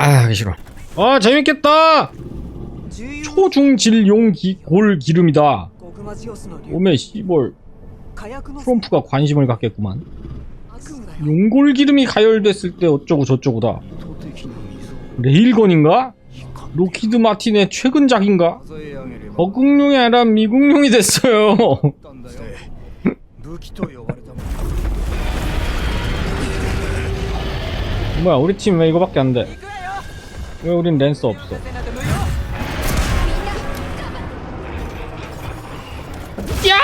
아 하기 싫어 아 재밌겠다 초중질용 기, 골 기름이다 오메 시벌. 트럼프가 관심을 갖겠구만 용골 기름이 가열됐을 때 어쩌고 저쩌고다 레일건인가? 로키드 마틴의 최근작인가? 어국룡이 아니라 미국용이 됐어요 뭐야 우리 팀 왜 이거밖에 안돼 왜 우린 랜스 없어? 야!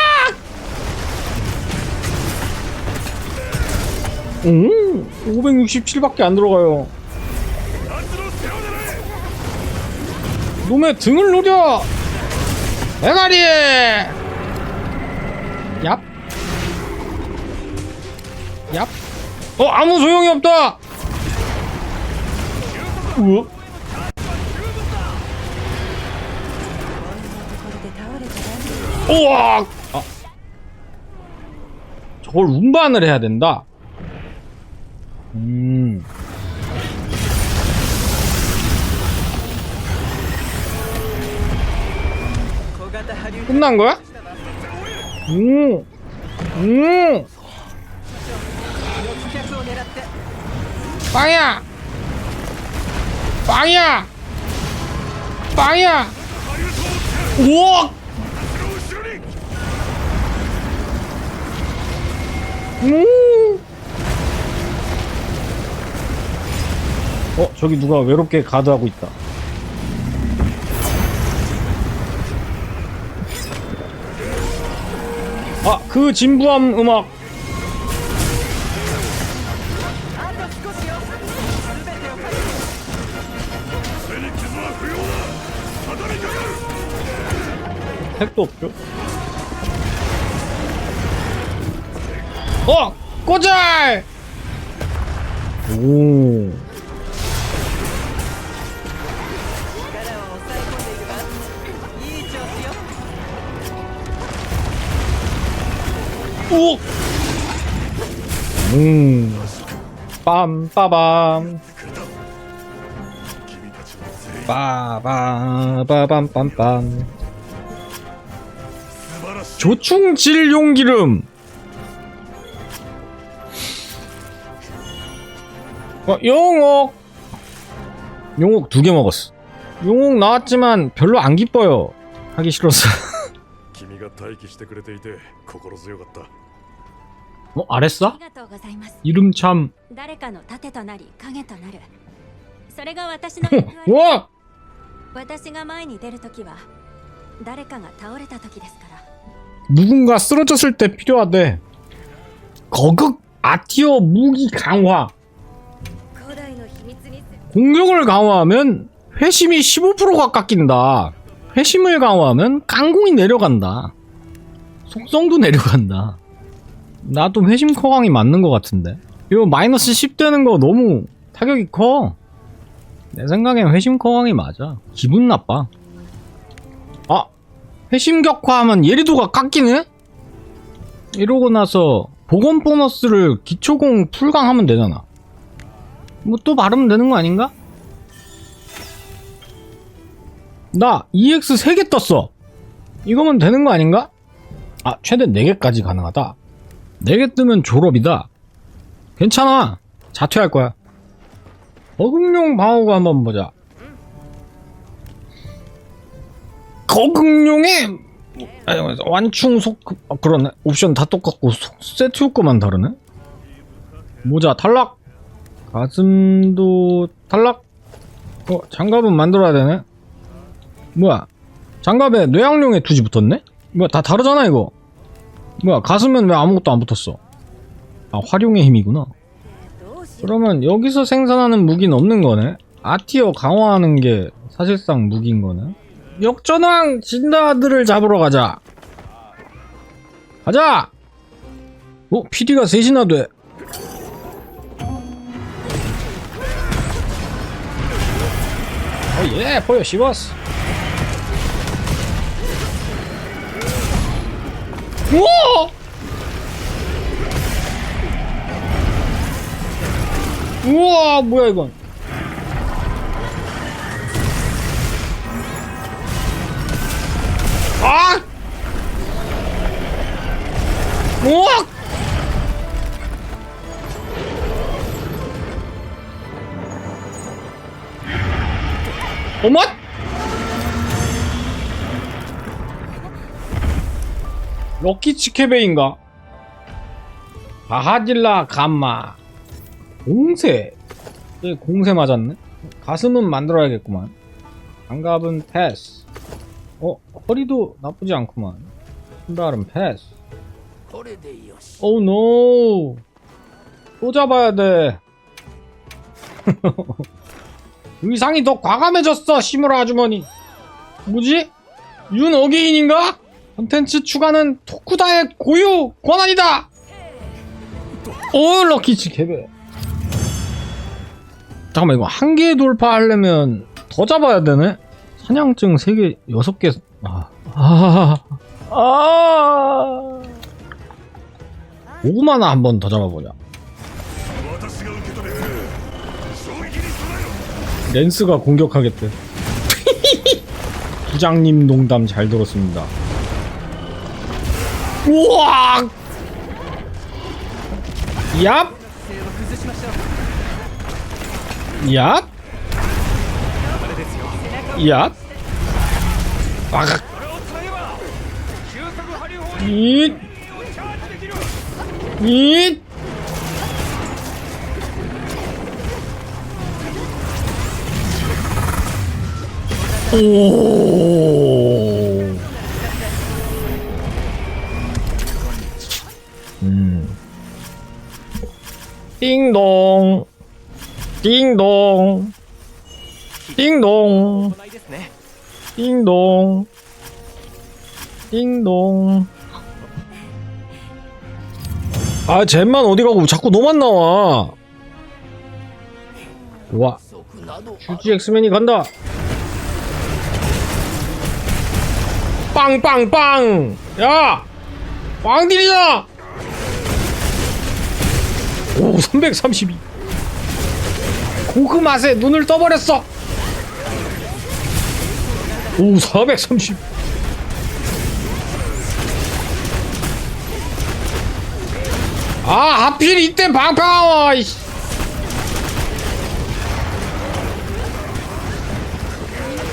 음, 567밖에 안 들어가요. 놈의 등을 노려! 대가리! 얍. 얍. 어, 아무 소용이 없다! 우와. 우와! 아. 저걸 운반을 해야 된다. 음. 끝난 거야? 음. 음. 빵야! 빵야! 빵야! 우와! 음. 어, 저기 누가 외롭게 가드하고 있다. 아, 그 진부함 음악. 택도 없죠? 어! 꼬잘! 오. 오! 음. 빰빠밤. 빠바바밤빰빰. 조충질 용기름. 어, 용옥. 용옥 두 개 먹었어. 용옥 나왔지만 별로 안 기뻐요. 하기 싫었어. 君が待機してくれていて心強かった 어, 알았어? ありがとうございます。 이름 참. 誰かの盾となり影となる。それが私の役割。 와! 私が前に出るときは誰かが倒れたときですから。 누군가 쓰러졌을 때 필요하대. 거극 아티어 무기 강화. 공격을 강화하면 회심이 15%가 깎인다. 회심을 강화하면 깡공이 내려간다. 속성도 내려간다. 나도 회심 커강이 맞는 것 같은데. 이거 마이너스 10 되는 거 너무 타격이 커. 내 생각엔 회심 커강이 맞아. 기분 나빠. 아! 회심 격화하면 예리도가 깎이네? 이러고 나서 보건 보너스를 기초공 풀강하면 되잖아. 뭐 또 바르면 되는 거 아닌가? 나 EX 3개 떴어. 이거면 되는 거 아닌가? 아, 최대 4개까지 가능하다. 4개 뜨면 졸업이다. 괜찮아. 자퇴할 거야. 거극용 방어구 한번 보자. 거극용의 아니, 완충 속 아, 그러네. 옵션 다 똑같고 속- 세트 효과만 다르네. 모자 탈락. 가슴도 탈락? 어, 장갑은 만들어야 되네? 뭐야? 장갑에 뇌양룡의 투지 붙었네? 뭐야, 다 다르잖아, 이거. 뭐야, 가슴은 왜 아무것도 안 붙었어? 아, 활용의 힘이구나. 그러면 여기서 생산하는 무기는 없는 거네? 아티어 강화하는 게 사실상 무기인 거네? 역전왕 진다들을 잡으러 가자! 가자! 어? PD가 셋이나 돼. Oh yeah, boy, she was. Whoa! 우와 뭐야 이건 아! 우와 어머! 럭키 치케베인가? 바하질라 감마 공세 공세 맞았네? 가슴은 만들어야겠구만 장갑은 패스 어? 허리도 나쁘지 않구만 신발은 패스 어, 오우 노또 잡아야 돼 의상이 더 과감해졌어, 시무라 아주머니. 뭐지? 윤어게인인가? 컨텐츠 추가는 토쿠다의 고유 권한이다! 오, 럭키치 개배. 잠깐만, 이거 한 개 돌파하려면 더 잡아야 되네? 사냥증 3개, 6개, 아, 아, 아. 고구마나 한 번 더 잡아보자. 랜스가 공격하겠대. 부장님 농담 잘 들었습니다. 우와! 얍! 얍! 얍! 아각! 잇! 잇! 오. 음. 띵동. 띵동. 띵동. 띵동. 띵동. 아, 잼만 어디 가고 자꾸 너만 나와. 와. 주지 엑스맨이 간다. 빵빵빵! 야! 빵딜이야! 오, 332. 고그 맛에 눈을 떠버렸어. 오, 430. 아, 하필 이때 방파워, 이씨.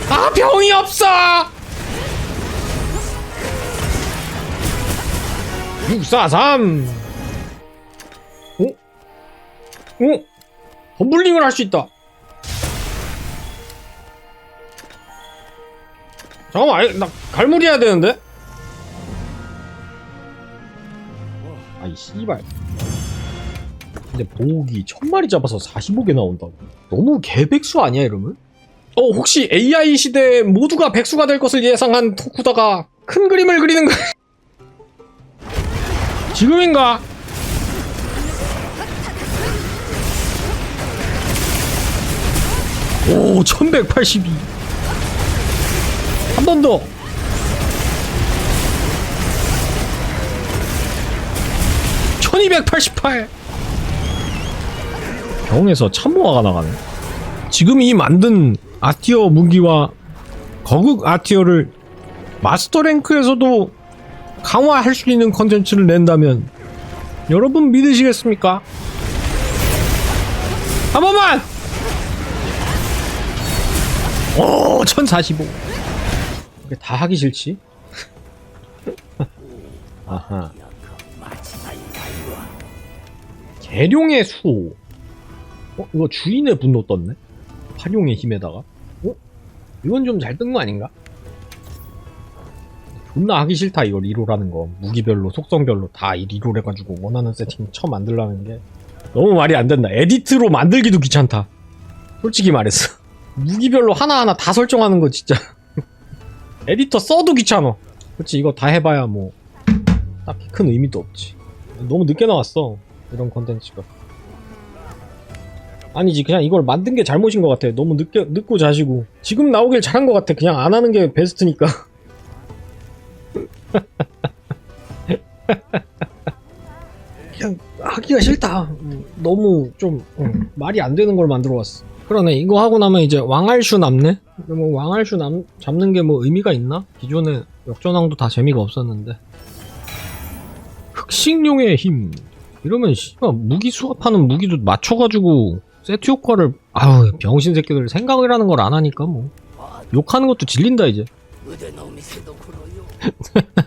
아 병이 없어 643 어? 어? 덤블링을 할 수 있다 잠깐만 나 갈무리 해야 되는데 아이 씨발 근데 보기 천마리 잡아서 45개 나온다고 너무 개백수 아니야 이러면? 어, 혹시 AI 시대에 모두가 백수가 될 것을 예상한 토쿠다가 큰 그림을 그리는 거 지금인가? 오, 1182. 한 번 더. (1288) 병에서 참모아가 나가네 지금 이 만든 아티어 무기와 거극 아티어를 마스터 랭크에서도 강화할 수 있는 컨텐츠를 낸다면 여러분 믿으시겠습니까? 한 번만! 오, 1045. 이게 다 하기 싫지? 아하. 계룡의 수호. 어, 이거 주인의 분노 떴네? 활용의 힘에다가 어? 이건 좀 잘 뜬 거 아닌가? 존나 하기 싫다 이거 리롤하는 거. 무기별로 속성별로 다 이 리롤 해가지고 원하는 세팅 처음 만들라는 게. 너무 말이 안 된다. 에디트로 만들기도 귀찮다. 솔직히 말했어 무기별로 하나하나 다 설정하는 거 진짜. 에디터 써도 귀찮아. 그렇지 이거 다 해봐야 뭐 딱히 큰 의미도 없지. 너무 늦게 나왔어 이런 컨텐츠가. 아니지 그냥 이걸 만든 게 잘못인 것 같아. 너무 늦게 늦고 자시고. 지금 나오길 잘한 것 같아. 그냥 안 하는 게 베스트니까 그냥 하기가 싫다. 음, 너무 좀 음, 말이 안 되는 걸 만들어 왔어. 그러네. 이거 하고 나면 이제 왕알슈 남네? 근데 뭐 왕알슈 남, 잡는 게 뭐 의미가 있나? 기존에 역전왕도 다 재미가 없었는데. 흑식룡의 힘. 이러면 씨발 무기 수합하는 무기도 맞춰가지고 세트 효과를 아우 병신 새끼들 생각이라는 걸 안 하니까 뭐. 욕하는 것도 질린다 이제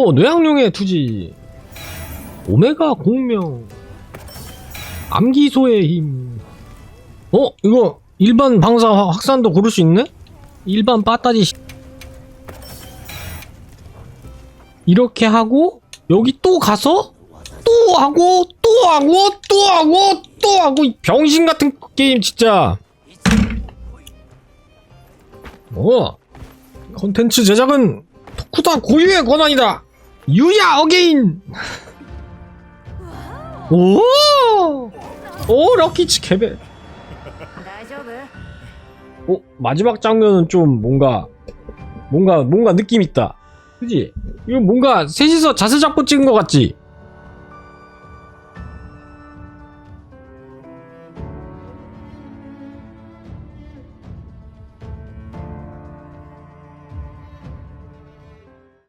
어, 뇌양룡의 투지. 오메가 공명. 암기소의 힘. 어, 이거 일반 방사 확산도 고를 수 있네? 일반 빠따지. 이렇게 하고, 여기 또 가서, 또 하고, 또 하고, 또 하고, 또 하고, 병신 같은 게임, 진짜. 어, 컨텐츠 제작은 토쿠다 고유의 권한이다! 유야 어게인! 오! 오 럭키치 개배. 오 어, 마지막 장면은 좀 뭔가 뭔가 뭔가 느낌 있다. 그지? 이거 뭔가 셋이서 자세 잡고 찍은 것 같지?